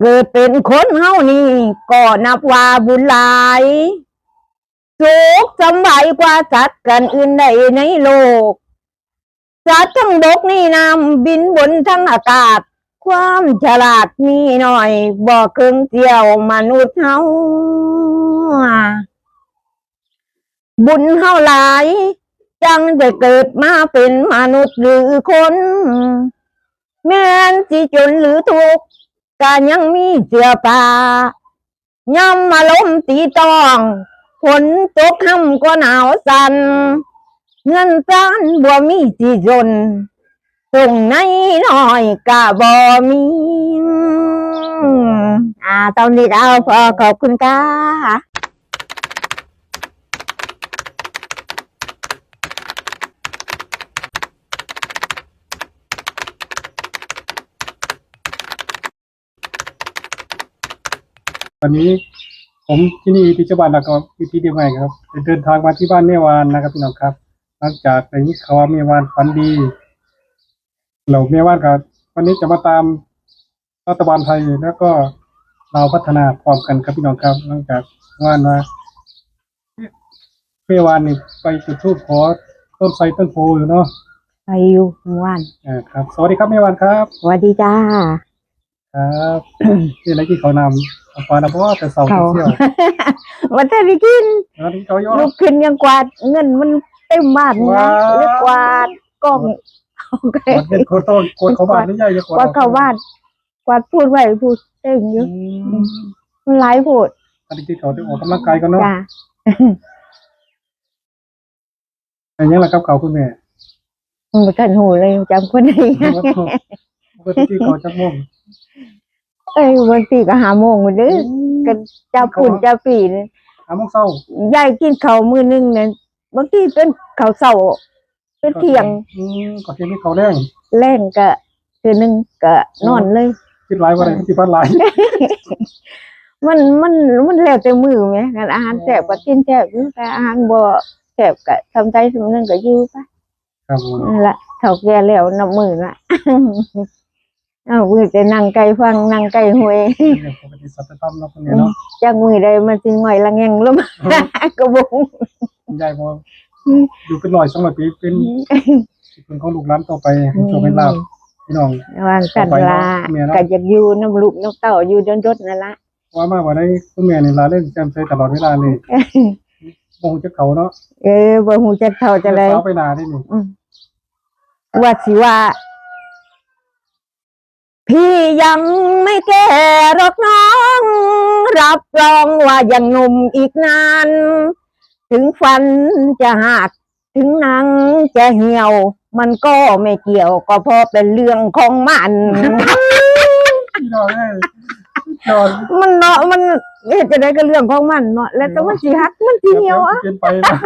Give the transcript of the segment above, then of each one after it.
เกิดเป็นคนเฮานี่ ก็นับว่าบุญหลายสุขสำบายกว่าสัตว์กันอื่นใดในโลกสัตว์ทั้งบกนี่นำบินบนทั้งอากาศ ความฉลาดมีหน่อยบ่เครื่องเที่ยวมนุษย์เฮาบุญเฮาหลาย จังได้เกิดมาเป็นมนุษย์หรือคน แม้นสิจนหรือทุกข์ ก็ยังมีเจือปลาย่ำมาล้มตีตองฝนตกห้ำก็หนาวสัน เงินจานบ่มีสีจนส่งในน้อยกะบ่มีอ่าตอนนี้เอาพอขอบคุณค่ะ วันนี้ผมที่นี่ที่จังหวัดนครพิธีเดียวไงครับได้เดินทางมาที่บ้านแม่วานนะครับพี่น้องครับ หลังจากในนี้เขาวว่าแม่วานฝันดีเราแม่วานครับวันนี้จะมาตามรัฐบาลไทยแล้วก็เราวพัฒนาพร้อมกันครับพี่น้องครับ หลังจากว่านว่าแม่วานนี่ไปจุดธูปขอต้นไทรต้นโพอยู่เนาะไปอยู่เมื่อวานอ่าครับ สวัสดีครับแม่วานครับสวัสดีจ้าครับนี่อะไรที่เขานำเอา ปลานะเพราะว่าแต่เสาร์เขาเที่ยววันที่ได้กินแล้วที่เขาย่อลูกขึ้นยังกวาดเงินมันเต็มบ้านนะเลยกวาดกล้องโอเคกดเงินโคตรต้นกดเขาบ้านนี่ใหญ่จะกดกวาดเขาบ้านกวาดพูดไว้พูดเต็มเยอะมันหลายพูดอันนี้ที่เขาได้ออกกำลังกายกันเนาะอย่างนี้แหละครับเขาคุณแม่มันกันหูเลยจำคนได้ปกติที่เขาจะม่วง เอ้ยวันตีก็หาโมงมันเด้อกันเจ้าปุ่นเจ้าปีนหาโมงเศร้ายายกินข้าวมื้อหนึงเนี่ยบางทีเป็นข้าวเช้าเป็นเที่ยงอืมก่อนที่นี่เขาแรงแรงก็คือหนึงก็นอนเลยคิดหลายว่าอะไรที่บ้านหลายมันมันมันแล้วแต่มือไหมงานอาหารแซ่บก็กินแซ่บอยู่แต่อาหารบ่แซ่บก็ทำใจสำนึงก็อยู่ไปครับผมนั่นละเฒ่าแก่แล้วนับมือละ เอามือจะนั่งไก่ฟังนั่งไก่หวยปกติสัตว์ต้อมเนาะคุณแม่เนาะจากมือใดมันสิง่อยละแงงลงมากระบงยายบอกอยู่เป็นร้อยสองร้อยปีเป็นเป็นของลูกหลานต่อไปให้โชคให้ลาบพี่น้องวางกันลาต่อไปเนาะแม่เนาะก็อยากอยู่น้ำลูกน้ำเต้าอยู่ดนดนั่นละว่ามาว่าได้คุณแม่นี่ลาเล่นแจมใสตลอดเวลาเลยมองจะเขาเนาะเออบ่ฮู้จักเท่าจะเลยสาวไปนาได้นี่อืมว่าสิว่า พี่ยังไม่แก่หรอกน้อง รับรองว่ายังหนุ่มอีกนาน ถึงฟันจะหัก ถึงหนังจะเหี่ยว มันก็ไม่เกี่ยวก็เพราะเป็นเรื่องของมันพี่น้องเอ้ยจอนมันเนาะมันเฮ็ดจะได้ก็เรื่องของมันเนาะแล้วแต่มันสิหักมันสิเหี่ยวอะเกินไปนะ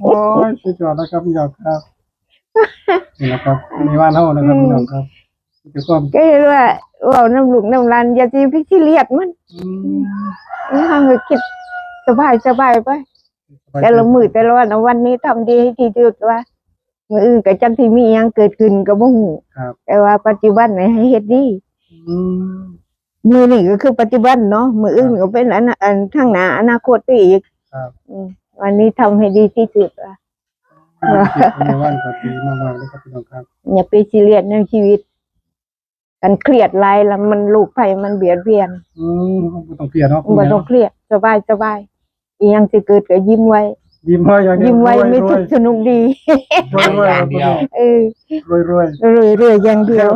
โอ้ยสุดยอดนะครับพี่น้องครับนี่นะครับมีบ้านเฮานะครับพี่น้องครับ เดี๋ยวก็ก็เห็นว่าเว่าน้ำลูกน้ำหลานอย่าสิพิขี้เลียดมันอืมมันทำให้คิดสบายสบายไป แต่ละมือแต่ละวันเอาวันนี้ทำดีให้ดีที่สุดว่ามืออื่นก็จังที่มีหยังเกิดขึ้นก็บ่ฮู้ครับแต่ว่าปัจจุบันไหนให้เฮ็ดดีอืมมือนี่ก็คือปัจจุบันเนาะมืออื่นก็เป็นอันอันข้างหน้าอนาคตไปอีกครับ อืมวันนี้ทำให้ดีที่สุดว่าในวันก็ดีมากๆเลยครับพี่น้องครับ อย่าไปซีเรียสในชีวิต กันเครียดหลายแล้วมันลูกไผมันเบียดเบียนอืมบ่ต้องเครียดเนาะคุณบ่แม่ต้องเครียดสบายสบายอีหยังสิเกิดก็ยิ้มไว้ ยิ้มไว้อย่างเดียวยิ้มไว้รวยไม่รทุวยกข์สนุกดีรวยรวยอย่างเดียวเออรวยรวยรวยรวยอย่างเดียว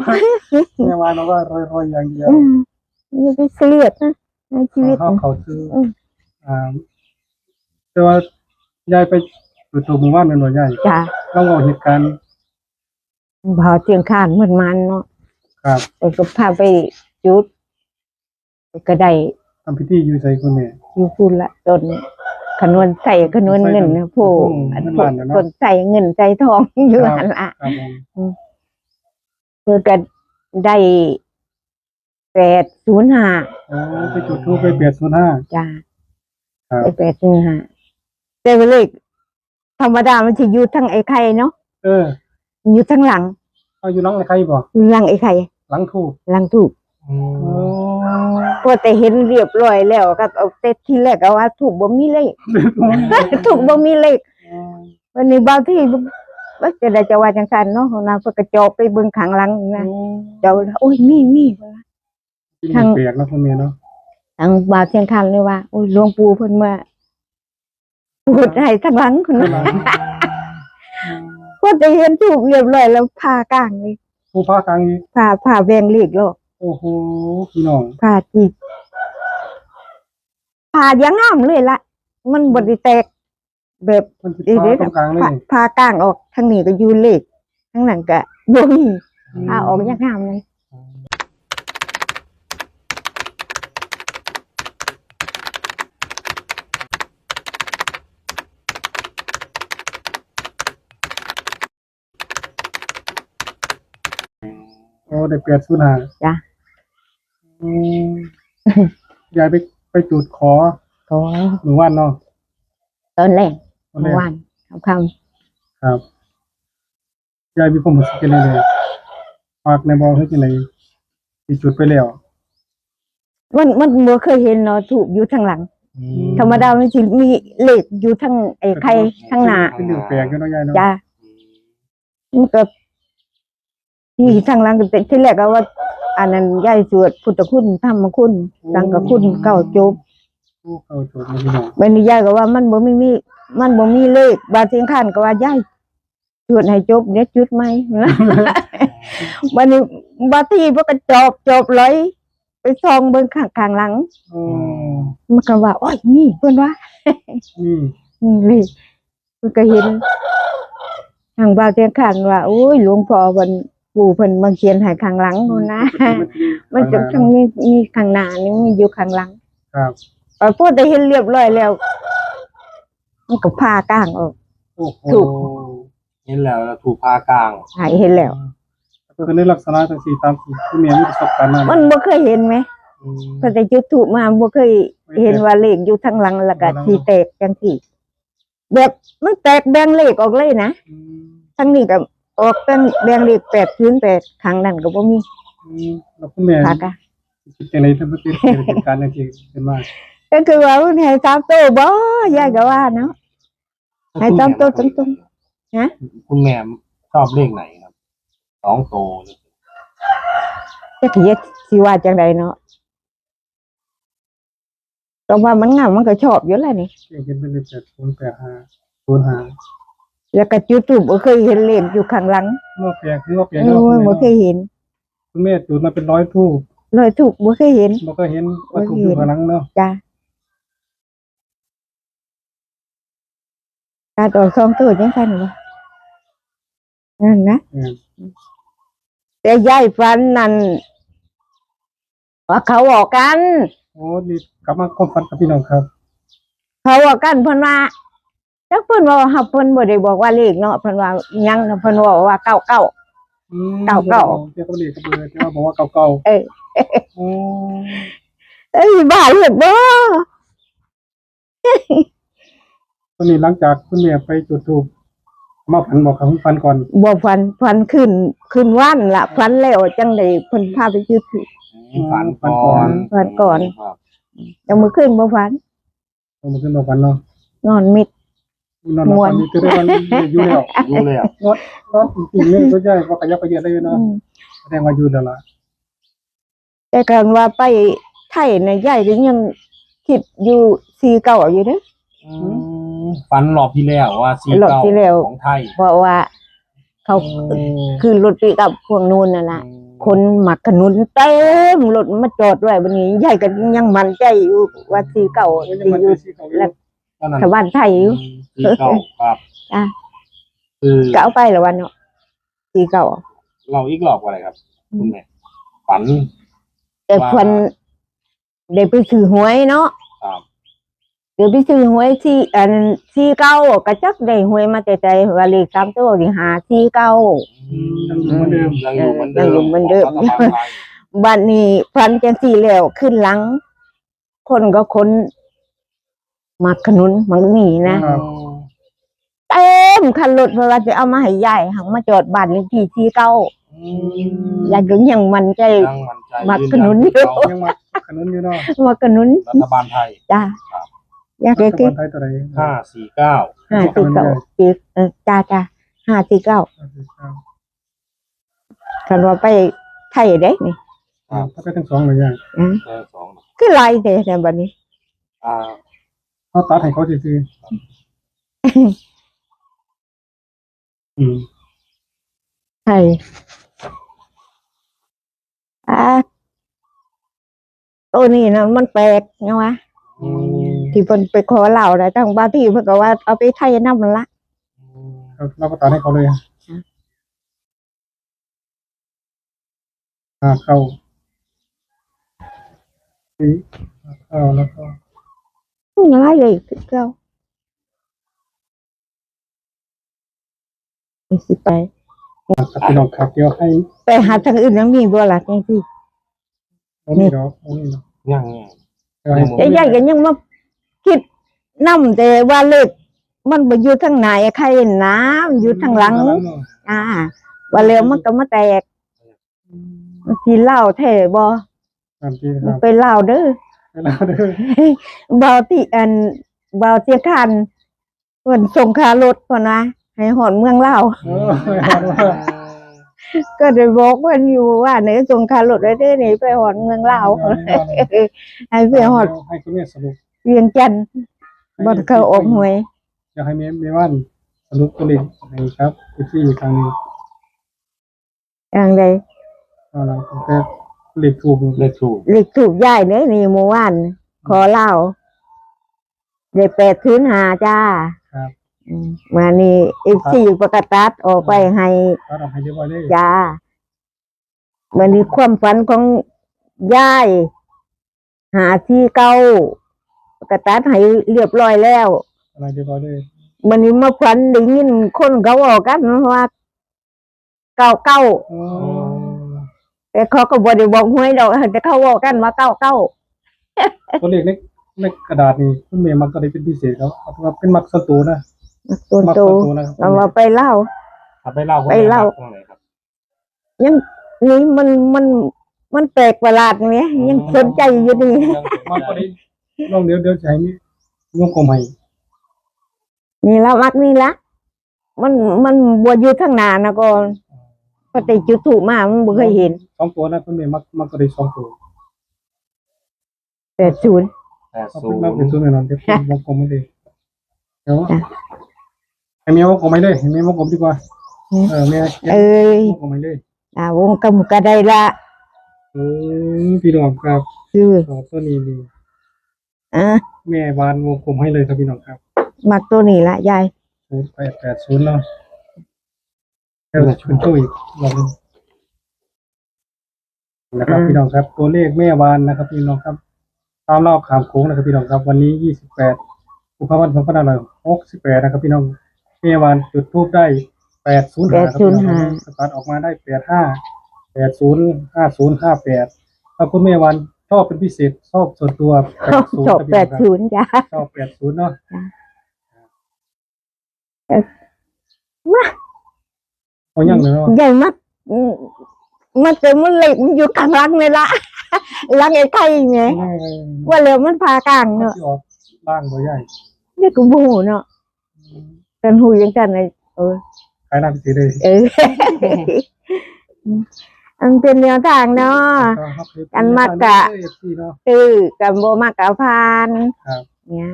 แม่วานบอกว่ารวยรวยอย่างเดียวอืมอย่าไปเครียดนะในชีวิตเขานะเขาคืออมอ่าแต่ว่ายายไปจุดตัวหมู่บ้านเป็นหน่วยใหญ่จ้ะต้องเอาเหตุการณ์พอเชียงคานมันมันเนาะ ครับไปก็พาไปจุดก็ได้ทำพิธีอยู่ใส่คุณแม่อยู่พูนละต้นขนวนใส่ขนวนเงินนะผู้อืมอันเงินผู้ล้านน่ะเนาะต้นใส่เงินใส่ทองอยู่ครับหันละครับผมคือก็ได้แปดศูนย์ห้าโอ้ไปจุดทูปไปเปลี่ยนศูนย์ห้าจ้าครับได้แปดศูนย์ห้าแต่ว่าเลขธรรมดามันจะอยู่ทั้งไอ้ไข่เนาะเอออยู่ทั้งหลัง เอาอยู่น้องใครบอกอยู่หลังไอ้ไข่หลังทูบหลังถูกอืมโอ้พอแต่เห็นเรียบร้อยแล้วก็เอาแต่ทีแรกก็ว่า ถูกบ่มีเลขถูกบ่มีเลขวันนี้บางที่ว่าจะได้จะว่าจังซั่นเนาะของนางเพิ่นก็จอบไปเบิ่งข้างหลังนะเจ้าโอ้ยมีมีทางแปลกเนาะคุณแม่เนาะทางบ่าวเชียงคานเลยว่าโอ้ยหลวงปู่เพิ่นมาพูดให้ทางหลังคน นั้นพอแต่เห็นถูกเรียบร้อยแล้วพากลางเลยผู้พากลางอีกพาพาแวงเลขโลกโอ้โหพี่น้องพาจีกพายังงามเลยละมันบ่ได้แตก แบบมันสิเดี๋ยวพาเดี๋ยวตรงกลางเลยพาพากลางออกทางนี้ก็อยู่เลขทางนั้นก็บ่มีพาออกยังงามเลย โอ้ได้แปดศูนย์ห้าจ้ะอืมยายไปไปจุดขอก็หมู่บ้านเนาะตอนแรกตอนแรเมื่อกวานค่ำครับยายมีความรู้สึกยังไงเลยฝากในบอให้จังไดที่จุดไปแล้วๆมันมันบ่เคยเห็นเนาะถูกอยู่ทางหลัง อืมธรรมดามันสิมีเลขอยู่ทางไอ้ไข่ทางหน้าเป็นเรื่องแปลกอยู่เนาะยายเนาะจ้ามันก็ ที่ทางหลังก็เป็นที่แรกก็ว่า อันนั้นยายสวดพุทธคุณธรรมคุณสังฆคุณเก้าจบโอ้เข้าจุดนะพี่น้องบัดนี้ยายก็ว่ามันบ่มีมี มันบ่มีเลข บาดเทียงขันก็ว่ายายสวดให้จบเดี๋ยวจุดไหมบัดนี้บาทีพวกก็จบจบเลยไปซองเบิ่งข้างข้างหลังโอ้มันก็ว่าโอ้ยนี่เพิ่นว่านี่นี่เลยมันก็เห็นทางบาเทียงขันว่าโอ้ยหลวงพ่อเพิ่น ปู่เพิ่นมาเขียนให้ข้างหลังนู่นนะ มันจะทางนี้มีข้างหน้านี่มีอยู่ข้างหลังครับพอพูดได้เห็นเรียบร้อยแล้ว มันก็พากลางออก โอ้โหถูก เห็นแล้วแล้วถูกพากลางหายเห็นแล้ว คือในลักษณะจังซี่ตามที่คุณแม่มีประสบการณ์มามันบ่เคยเห็นไหมอืมพอแต่จุดถูกมาบ่เคยเห็นว่าเลขอยู่ทางหลังแล้วก็สีแตกจังซี่แบบมันแตกแบ่งเลขออกเลยนะ อืมทั้งนี้ก็ ออกเป็นแบ่งเลขแปดศูนย์แปดครั้งนั้นก็บ่มีอืมแล้วคุณแม่พากะคิดจังไดถ้ามันเป็นเหตุการณ์จังซี่เป็นมาก็คือว่ามันให้สามตัวบ่ยายก็ว่าเนาะให้ตามตัวตรงๆฮะคุณแม่ชอบเลขไหนครับสองโตวหรือจักเฮ็ดสิว่าจังไดเนาะตรงว่ามันงามมันก็ชอบอยู่แล้วนี่เห็นเป็นเลขแปดศูนย์แปดห้าศูนย์ห้า แล้วก็จุดทูบบ่เคยเห็นเลขอยู่ข้างหลังเมื่อแปลกคือว่าแปลกโอ้เนาะยบ่เคยเห็นคุณแม่จุดมาเป็นร้อยทูบรอยถูกบ่เคยเห็นบ่ก็เห็นว่าทูบอยู่ข้างหลังเนาะจ้าตาตัวสองตัวจังซั่นบ่นั่นนะเออแต่ยายฟันนั่นว่าเขาออกกันโอ้นี่กลับมาความฝันกับพี่น้องครับ เขาออกกันเพิ่นว่า จักเพิ่นว่าเฮาเพิ่นบ่ได้บอกว่าเลขเนาะเพิ่นว่าหยังนะเพิ่นว่าว่าเก้าเก้า อืมเก่าเก่าเจ้าก็เลขกับเบอร์ที่ว่าบอกว่าเก่าเก่าเออโอ้เอ้ยบ้าเลขบ่ตอนนี้หลังจากคุณแม่ไปจุดทูบมาฝันบอกคำฝันก่อนบ่ฟันฟันขึ้นขึ้นวันละฟันแล้วจังได๋เพิ่นพาไปจุดธูป ฝันก่อนฝันก่อน ครับยังมื้อขึ้นบ่ฟันเอามาขึ้นมาฝันเนาะนอนมิด นอนหลับม่วนฝันนี้คือได้วันอยู่แล้วรู้เลยอะนอนนอนจริงๆเนี่ยก็ใช่ว่ากระยับกระเยียดได้เนาะอืมแสดงว่าอยู่แล้วล่ะแต่กันว่าไปไทยในะยายก็ยังคิดอยู่สีเก่าอยู่เด้ออืมฝันรอบที่แล้วว่าซีรอบเก้าที่แล้วของไทยเพราะว่า เขาคือรถปีกับพวกนู้นน่ะล่ะคนหมักขนุนเต็มรถมาจอดไว้บัดนี้ยายก็ยังมั่นใจอยู่ว่าสีเก่ายังสีมันอยู่สีเก่าอยู่แล้ว ตอนนั้นชาวบ้านไทยอยู่ซีเก้าครับอะคือก็เอาไปละวันเนาะสีเก่าเราอีกรอบว่าอะไรครับคุณแม่ฝัน แต่ว่าคนได้ไปซื้อหวยเนาะครับเดี๋ยวไปซื้อหวยที่อันสีเก่าก็จักได้หวยมาแต่ใจว่าเลขสามตัวนี่หาสีเก่ายังอยู่เหมือนเดิมยังอยู่เหมือนเดิมยังอยู่เหมือนเดิมของรัฐบาลไทยบัดนี้ฟันจังสี่แล้วขึ้นหลัง คนก็คน หมักขนุนหมักหมีนะ ครับ เต็มคันรถเพราะว่าจะเอามาให้ยายหังมาจอดบ้านเลขที่ที่เก้าอือยากก็ยังมันใจ ยังมั่นใจมักยืขนุนอยู่ยัเรายังมาขนุนอยู่เนาะว่ากระนุนรัฐบาลไทย จ้าครับ อยากรัก็ฐคืบาอลไทยตัวใดห้าสี่เก้าห้าสี่เก้าสี่เออจ้าจ้าห้าสี่เก้าคันว่าไปไทยได้นี่ครับถ้าไปทั้งสองเลยยังอ่าเจอสองคือลายเด้ในบัดนี้ อ่า เขาตัดให้เขาซื่อๆอืมไทยอ่าตัวนี้นะมันแปลกนะวะอืมที่เพิ่นไปขอเหล่านะทั้งบางที่เพิ่นก็ว่าเอาไปไทยนำมันละ เราเราก็ตัดให้เขาเลยอะอ่าเข้าสี่เข้าแล้วก็ หลายเลยคือเก่านี่สิไปครับพี่น้องครับเดี๋ยวให้ไปหาทางอื่นยังมีบ่ล่ะจังซี่โอ้นี่เนาะโอ้นี่เนาะยังเดี๋ยวให้แต่ยายก็ยังมาคิดนำแต่ว่าเลขมันบ่อยู่ทางไหนใครน้ำอยู่ทางหลัง อ่า ว่าแล้วมันก็มาแตกมันสิเล่าแท้บ่ตามที่คมันรับไปเล่าเด้อ เวลาเด้อเบาที่อันเบาเสียคันเพิ่นส่งค่ารถก่อนนะให้หอนเมืองลาวเออไม่เอาว่าก็ได้บอกเพิ่นอยู่ว่าเนี่ยส่งค่ารถไว้เด้อนี่ไปหอนเมืองลาวให้ไปหอดให้คุณแม่สรุปเวียงจันทน์บ่อนเขาออกหวยอยากให้แม่แม่ว่านสรุปตัวเลขให้ครับที่อยู่ทางนี้อย่างใดเอาล่ะตั้งแต่ เลขถูกเลขถูกเลขถูกย้ายเด้อนี่เมื่อวานขอเล่าได้แปดคืนหาจ้าครับอืมมานี่ FC ประกาศตัดออกไปให้ตัดออกให้เรียบร้อยเลยจ้ามันนี้ความฝันของยาย หาที่เก้ากระตัดให้เรียบร้อยแล้วอะไรเรียบร้อยเลยมันนี้มาฝันได้ยินคนเขาบอกกันว่าเก้าเก้า โอ้ แต่เขาก็บ่ได้บอกหวยดอกแต่เขาบอกกันว่าเก้าเก้าตัวเลขในในกระดาษนี่คุณแม่มักก็ได้เป็นพิเศษแล้วเอาเป็นว่าเป็นมักส่วนตัวนะตัวมักโตส่วนตัวนะครับเอามาไปเล่าถ้าไปเล่าคุณไปเล่าตรงไหนครับ ยังนี่มันมันมันแปลกประหลาดเนี้ยยังสนใจอยู่ดีมักก็ได้ลองเดี๋ยวเดี๋ยวจะให้มีวงกลมให้นี่ละมักนี่ละมันมันบวอยู่ทางหน้านะก่อน ปฏิจุดถูกมามันบ่เคยเห็นสองตัวนะคุณแม่มักมักก็ได้สองตัวแปดศูนย์ แปดเอาศูเป็นนมักเป็นย์ตัวแน่นอนเดี๋ยวผมวงกลมไม่ได้เดี๋ยวให้แม่วงกลมไม่ได้ให้แม่วงกลมดีกว่าเออแม่เอ้ยวงกลมไม่ได้อ่าวงกำก็ได้ละอืมพี่น้องครับคือสองตัวนี้นี่อะแม่วานวงกลมให้เลยครับพี่น้องครับมักตัวนี้ละยาย ศูนย์แปดแปดศูนย์เนาะ เออเป็นตัวอีกลองดูนะครับ พี่น้องครับ ตัวเลขแม่วานนะครับ พี่น้องครับ ตามรอบขามโค้งนะครับ พี่น้องครับ วันนี้ยี่สิบแปดกุมภาพันธ์สองพันห้าร้อยหกสิบแปดนะครับ พี่น้องแม่วานจุดทูบได้แปดศูนย์ห้าครับพี่น้องครับสตาร์ทออกมาได้แปดห้าแปดศูนย์ห้าศูนย์ห้าแปดถ้าคุณแม่วานชอบเป็นพิเศษชอบส่วนตัวแปดศูนย์จบครับแปพี่น้องครับดศูนย์จ้าชอบแปดศูนย์เนาะเออมา เอายังเลยเนาะใหญ่มากอืมมันเต็มมันเหล็กมันอยู่ข้างหลังเลยละหลังไอ้ไข่ไงว่าแล้วมันพากลางเนาะเนาะออกล่างบ่ใหญ่นี่กูบูเนาะกันหูยังกันเลยเออขายหน้าพิเศษเลยเออมันเป็นแนวทางเนาะอันมากะเอฟซีเนาะตื้อกับโบมากกับพานครับเนี่ย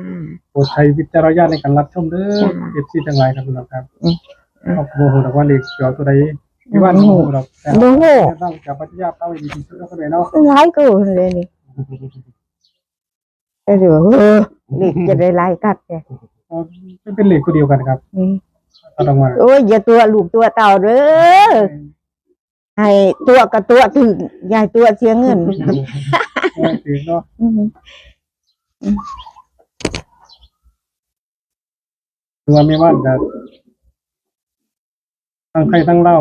โปรดใช้วิจารณญาณในการรับชมเด้อจ้ะเอฟซีทั้งหลายครับพี่น้องครับอืม เอาโมโหแต่ว่าเลขเกี่ยวตัวใดที่ว่าโมโหดอกแต่โมโหต้องจากปัจจัยเต้าอีกทีแล้วก็เลยเนาะหลายกูเลยนี่ก็ถือว่าเออเด็กจะได้ไล่กัดแกเอามันเป็นเลขตัวเดียวกันครับอืมเอาออกมาโอ้ยอย่าตัวลูกตัวเต่าเด้อให้ตัวกับตัวถึงยายตัวเสียเงินเอาถือเนาะอืมตัวไม่ว่านกับ ทั้งใครทั้งเล่า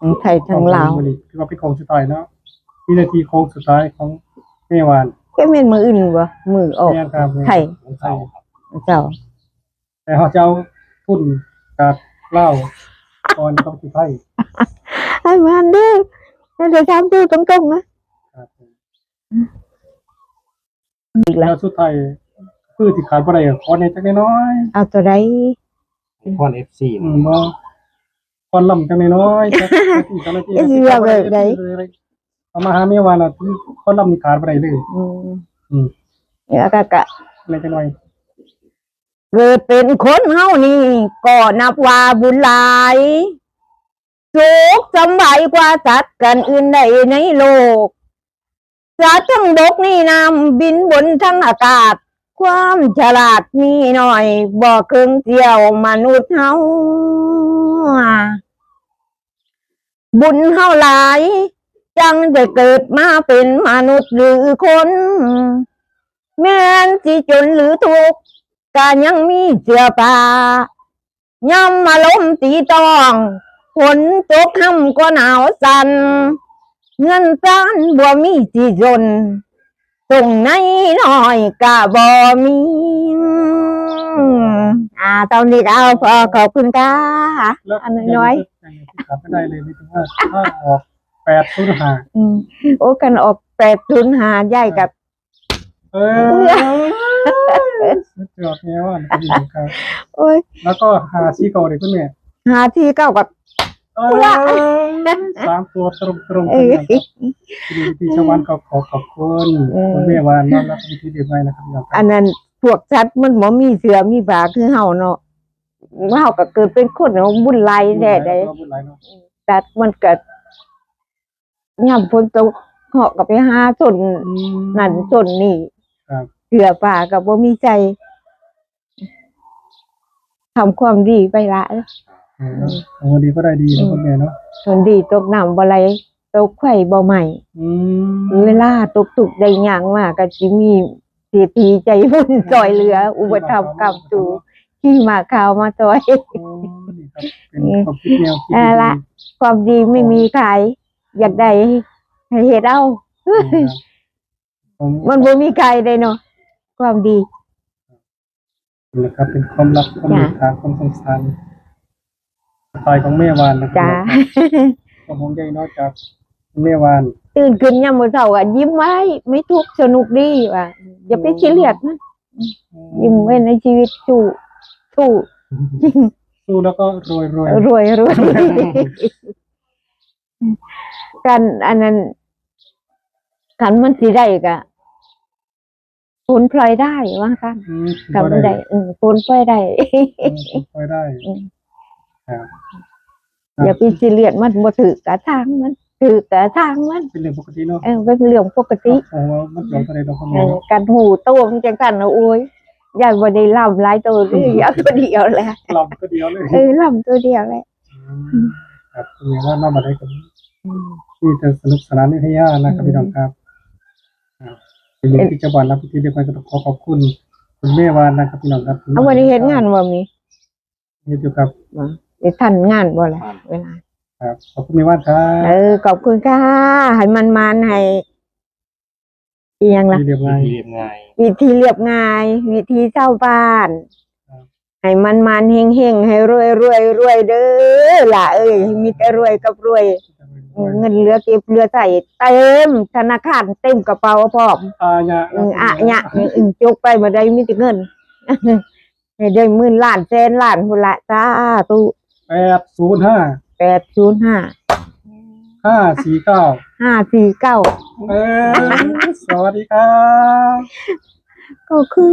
ทั้งไทยทั้งลาวคือว่าเป็นของสุดท้ายเนาะวินาทีโค้งสุดท้ายของแม่วานแค่เม็นมืออื่นบ่มือออก แม่ครับไทย ของเก่าครับเจ้าแต่เขาจะเอาทุนกับเหล้าก่อนต้องสิไทยให้มันเด้อให้เดี๋ยวทำตัวตรงๆนะครับผมอีกแล้แล้ววสุดท้ายคือที่ขาดบ่ได้ก็ขอในจักน้อยเอาตัวใดพอนเอฟซีๆอืมบ่ คอนลำจังน้อยๆจักที่จังนาทีเอ๊ะสิว่าแบบใดเอามาหาเมียวานน่ะคือคอนลำนี่ขาดบ่ได้เลยอืมอืมแล้วก็กะในจังน้อยเกิดเป็นคนเฮานี่ก็นับว่าบุญหลายสุขสำบายกว่าสัตว์กันอื่นใดในโลกสัตว์ทั้งบกนี่นำบินบนทั้งอากาศ ความฉลาดมีหน่อยบ่เครื่องเที่ยวมนุษย์เฮาบุญเฮาหลาย จังได้เกิดมาเป็นมนุษย์หรือคน แม้นสิจนหรือทุกข์ก็ยังมีเสื้อผ้าย่ำมาล้มตีตองฝนตกห้ำก็หนาวสัน่นเงินจานบ่มีสิจน ตรงไหนหน่อยก็บ่มีอ่าตอนนี้ก็เอาพอขอบคุณค่ะแล้วอันน้อยๆขาดไม่ได้เลยไม่ถึงว่าถ้าออก805อืมโอ้กันออกแปดทุนหาใหญ่กับเออสุดยอดแนวอะครับโอ้ยแล้วก็หาซีเก่าเด็กคุณแม่หาที่เก้ากับ เออสามตัวตรงตรงๆเอกันอนะครับที่ที่ชาวบ้านก็ขอขอบคุณเออคุณแม่วานน้องรับวิธีเดียวไว้นะครับพี่น้องคอัรับนนั้นพวกสัตว์มันบ่มีเสือมีผาคือเฮาเนาะเฮาก็เกิดเป็นคนเนาะบุญหลายแด่ได้บุญหลายเนาะสัตว์มันก็ย่ำฝนตกเหาะก็ไปหาสนนั่นสนนี่ครับเสือป่าก็บ่มีใจทำความดีไปละเออ โอ้ดีก็ได้ดีนะคุณแม่เนาะส่วนดีตกน้ำบ่ไหลตกไข่บ่ใหม่อืมเวลาตกตุกได้หยังมากก็สิมีเสียทีใจบุญซอยเหลือ อุปถัมภ์กับตูที่มาข่าวมาซอยโอ้ดีครับเป็นความคิดแนวคิดเอาละความดีไม่มีขาย อยากได้ให้เฮ็ดเอาดีๆผมมันบ่มีขายได้เนาะความดีนะครับเป็นความรักความเมตตาความสงสาร สไตล์ของแม่วานนะครัจ้าความห่วงใยนอกจากแม่วาน ตื่นขึ้นยามมื้อเช้าก็ยิ้มไว้ ไม่ทุกข์สนุกดีว่ะอย่าไปคิดเลียดมันยิ้มไว้ในชีวิตสู้สู้จริงสู้แล้วก็รวยรวยรวยรวยกันอันนั้นกันมันสิได้กะผลพลอยได้ว่ากันอืมกันมันได้อืมผลพลอยได้อืมพอได้ อืมครับอย่าไปซีเรียสมันบ่ถือกะทางมันถือกะทางมันเป็นเรื่องปกติเนาะเออเป็นเรื่องปกติโอ้โหมันหลงอะไรเราคนเอนี้อเนาะกันหูโตมันจังซั่นนะโอ้ยยายบ่ได้ล่ำหลายตัวเลยอยากตัวเดียวแหละลำก็เดียวเลยเออล่ำตัวเดียวแหละมครับคุณแม่ว่าน้ามาได้กันที่จะสนุกสนานให้ย่านะครับพี่น้องครับครับเป็นเรื่องที่จะบานรับพิธีเดียวกันก็ต้องขอขอบคุณคุณแม่วานนะครับพี่น้องครับเอาวันนี้เฮ็ดงานบ่มีเฮ็ดอยู่ครับ ได้ทันงานบ่ล่ะเวลา ครับขอบคุณแม่วานครับเออ ขอบคุณค่ะให้มันมันๆให้อีหยังล่ะที่เรียบร้อยเรียบง่ายวิธีเรียบง่าย วิธีเช่าบ้านครับให้มันมันๆเฮงเฮงๆให้รวยรวยรวยเด้อล่ะเอ้ยให้มีแต่รวยกับรวย เงินเหลือเก็บเหลือใส่เต็มธนาคารเต็มกระเป๋าพร้อมอาญะอืมอะเนี่ยอืมจกไปมาได้มีแต่เงินให้ได้หมื่นล้านแสนล้านพุ่นละจ้าตุ แปดศูนย์ห้าแปดศูนย์ห้าห้าสี่เก้าห้าสี่เก้าเออสวัสดีครับ ก็คือ